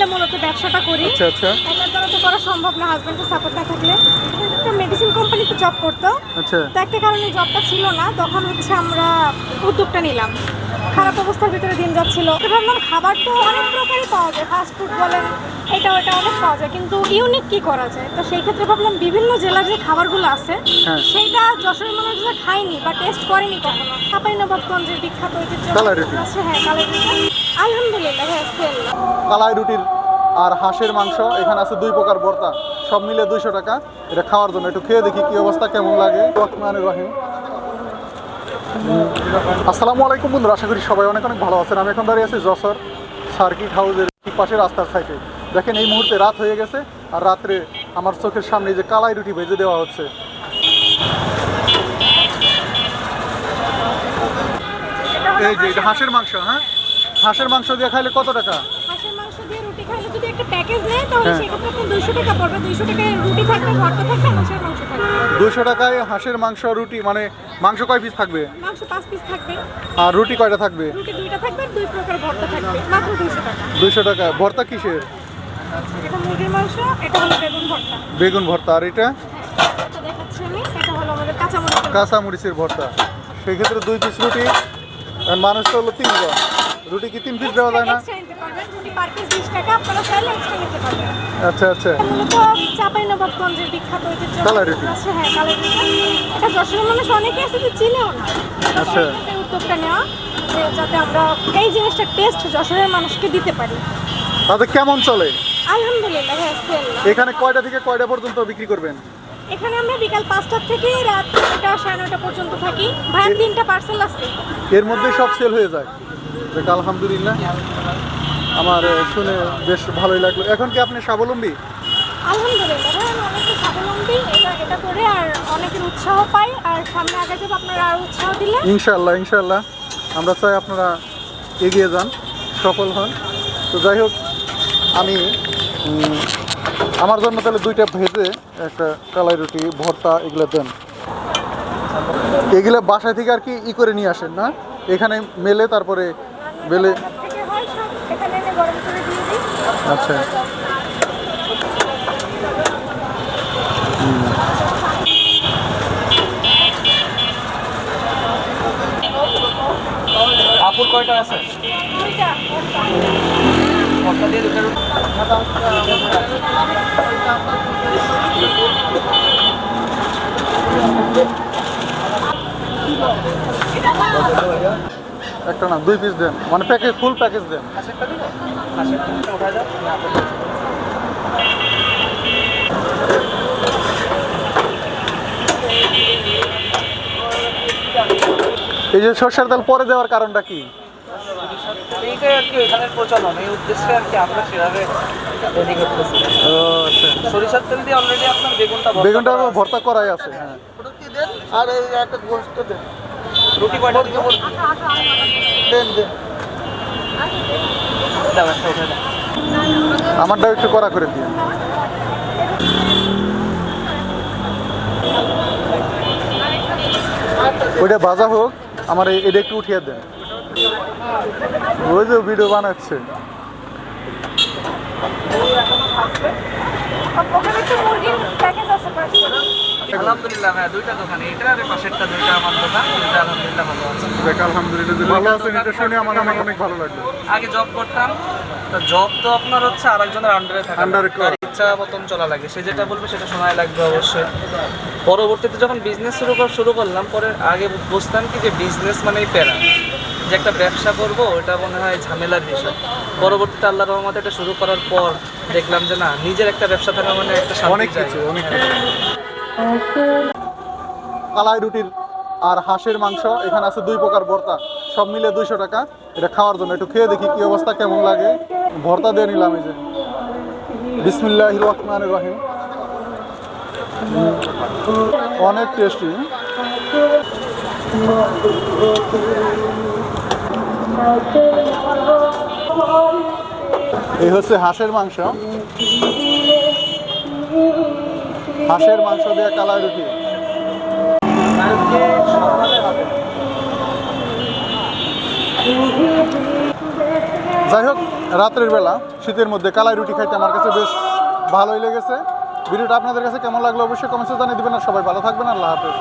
মিলে মূলত ব্যবসাটা করি। আচ্ছা আচ্ছা। একার দ্বারা তো করা সম্ভব না হাজব্যান্ডের সাপোর্ট না থাকলে। একটা মেডিসিন কোম্পানিতে জব করতো। আচ্ছা। তো একটা কারণে জবটা ছিল না তখন হচ্ছে আমরা উদ্যোগটা নিলাম। খারাপ অবস্থার ভিতরে দিন যাচ্ছিল। ভাবলাম খাবার তো অনেক প্রকারই পাওয়া যায় ফাস্ট ফুড বলেন এটা ওটা অনেক পাওয়া যায় কিন্তু ইউনিক কি করা যায়? তো সেই ক্ষেত্রে ভাবলাম বিভিন্ন জেলার যে খাবারগুলো আছে হ্যাঁ। সেইটা যশোরের মানুষরা খায়নি বা টেস্ট করেনি কখনো। চাপাই নবাবগঞ্জের বিখ্যাত ঐতিহ্য। আছে হ্যাঁ কালাই রুটি আলহামদুলিল্লাহ কালাই রুটির আর হাঁসের মাংস, এখানে আছে দুই প্রকার ভর্তা, সব মিলে দুইশো টাকা। এটা খাওয়ার জন্য, একটু খেয়ে দেখি কি অবস্থা, কেমন লাগে। আসসালামু আলাইকুম বন্ধুরা, আশা করি সবাই অনেক অনেক ভালো আছেন। আমি এখন দাঁড়িয়ে আছি যশোর সার্কিট হাউসের ঠিক পাশে রাস্তার সাইডে। দেখেন, এই মুহূর্তে রাত হয়ে গেছে, আর রাত্রে আমার চোখের সামনে যে কালাই রুটি ভেজে দেওয়া হচ্ছে। এই যে হাঁসের মাংস হ্যাঁ? হাঁসের মাংস দিয়ে খাইলে কত টাকা? হাঁসের মাংস দিয়ে রুটি খাইলে যদি একটা প্যাকেজ নেয় তাহলে হ্যাঁ। সেক্ষেত্রে আপনার দুইশো টাকা পড়বে। দুইশো টাকায় রুটি থাকবে ভর্তা থাকবে হাঁসের মাংস থাকবে। দুশো টাকায় হাঁসের মাংস রুটি মানে মাংস কয় পিস থাকবে? মাংস পাঁচ পিস থাকবে। আর রুটি কয়টা থাকবে? রুটি দুইটা থাকবে দুই প্রকার ভর্তা থাকবে। মাত্র দুইশো টাকা। দুইশো টাকা। ভর্তা কিসের? এটা মুরগির মাংস এটা হলো বেগুন ভর্তা। বেগুন ভর্তা। আর এটা? এটা দেখাচ্ছি আমি। এটা হলো আমাদের কাঁচা মরিচ কাঁচা মরিচের ভর্তা। সেক্ষেত্রে দুই পিস রুটি আর মানুষ তো হলো তিনজন। রুটি কি তিন পিস দেওয়া যায় না? আচ্ছা আচ্ছা। মূলত চাপাই নবাবগঞ্জের বিখ্যাত ঐতিহ্য। কালাই রুটি। হ্যাঁ কালাই রুটি। এটা যশোরের মানুষ অনেকে আছে যে চিনেও না। আচ্ছা। উদ্যোগটা নেওয়া যে যাতে আমরা এই জিনিসটা টেস্ট যশোরের মানুষকে দিতে পারি। তাতে কেমন চলে? আলহামদুলিল্লাহ হ্যাঁ এখানে কয়টা থেকে কয়টা পর্যন্ত বিক্রি করবেন? এখানে আমরা বিকাল পাঁচটার থেকে রাত নটা সাড়ে নটা পর্যন্ত থাকি। ভাইয়ের তিনটা পার্সেল আছে। এর মধ্যে সব সেল হয়ে যায়। দেখ আলহামদুলিল্লাহ। আমার শুনে বেশ ভালোই লাগল। এখন কি আপনি স্বাবলম্বী? আলহামদুলিল্লাহ অনেকটা স্বাবলম্বী এটা এটা করে আর অনেকের উৎসাহ পাই আর সামনে আগে যাব আপনারা আরও উৎসাহ দিলে। ইনশাল্লাহ ইনশাল্লাহ আমরা চাই আপনারা এগিয়ে যান সফল হন। তো যাই হোক আমি আমার জন্য তাহলে দুইটা ভেজে একটা কালাই রুটি ভর্তা এগুলো দেন। এগুলো বাসা থেকে আর কি ই করে নিয়ে আসেন না? এখানে মেলে তারপরে বেলে আচ্ছা। আপুর কয়টা আছে? দুইটা ভর্তা দিয়ে দুটো রুটি। একটা না দুই পিস দেন। মানে প্যাকেজ ফুল প্যাকেজ দেন। এই যে সর্ষের তেল পরে দেওয়ার কারণটা কি? এইটাই আর কি এখানের প্রচলন। এই উদ্দেশ্যে আর কি আমরা সেভাবে রেডি করতেছি। আচ্ছা। সরিষার তেল দিয়ে অলরেডি আপনার বেগুনটা ভর্তা বেগুনটা ভর্তা করাই আছে হ্যাঁ। আর এই একটা গোস্ত দেন। রুটি কয়টা? দিকে দেন দেন। দাও একটা উঠায় দাও আমারটাও একটু করা করে দিন ওইটা ভাজা হোক আমার এই- এটা একটু উঠিয়ে দেন। ওই যে ভিডিও বানাচ্ছে। মুরগির প্যাকেজ আছে আলহামদুলিল্লাহ। হ্যাঁ দুইটা দোকান এটা আর এই পাশেরটা দুইটা আমার দোকান দুইটা আলহামদুলিল্লাহ ভালো আছে। দেখ আলহামদুলিল্লাহ ভালো আছেন এটা শুনে আমার আমার অনেক ভালো লাগল। আগে জব করতাম তো জব তো আপনার হচ্ছে আরেকজনের আন্ডারে থাকা। Under এ ইচ্ছা মতন চলা লাগে। সে যেটা বলবে সেটা সময় লাগবে অবশ্যই। পরবর্তীতে যখন বিজনেস শুরু কর শুরু করলাম পরে আগে বুঝতাম কি যে বিজনেস মানেই প্যারা। যে একটা ব্যবসা করব ওটা মনে হয় ঝামেলার বিষয়। পরবর্তীতে আল্লাহ রহমতে এটা শুরু করার পর দেখলাম যে না নিজের একটা ব্যবসা থাকা মানে একটা অনেক কিছু অনেক কিছু। কালাই রুটির আর হাঁসের মাংস, এখানে আছে দুই প্রকার ভর্তা। সব মিলে দুইশো টাকা। এটা খাওয়ার জন্য। একটু খেয়ে দেখি কি অবস্থা, কেমন লাগে। ভর্তা দিয়ে নিলাম এই যে। বিসমিল্লাহ রহমান রহিম। অনেক টেস্টি। এই হচ্ছে হাঁসের মাংস। হাঁসের মাংস দিয়ে কালার রুটি। যাই হোক, রাত্রের বেলা শীতের মধ্যে কালাই রুটি খাইতে আমার কাছে বেশ ভালোই লেগেছে। ভিডিওটা আপনাদের কাছে কেমন লাগল অবশ্যই কমেন্টে জানিয়ে দেবেন আর সবাই ভালো থাকবেন, আল্লাহ হাফেজ।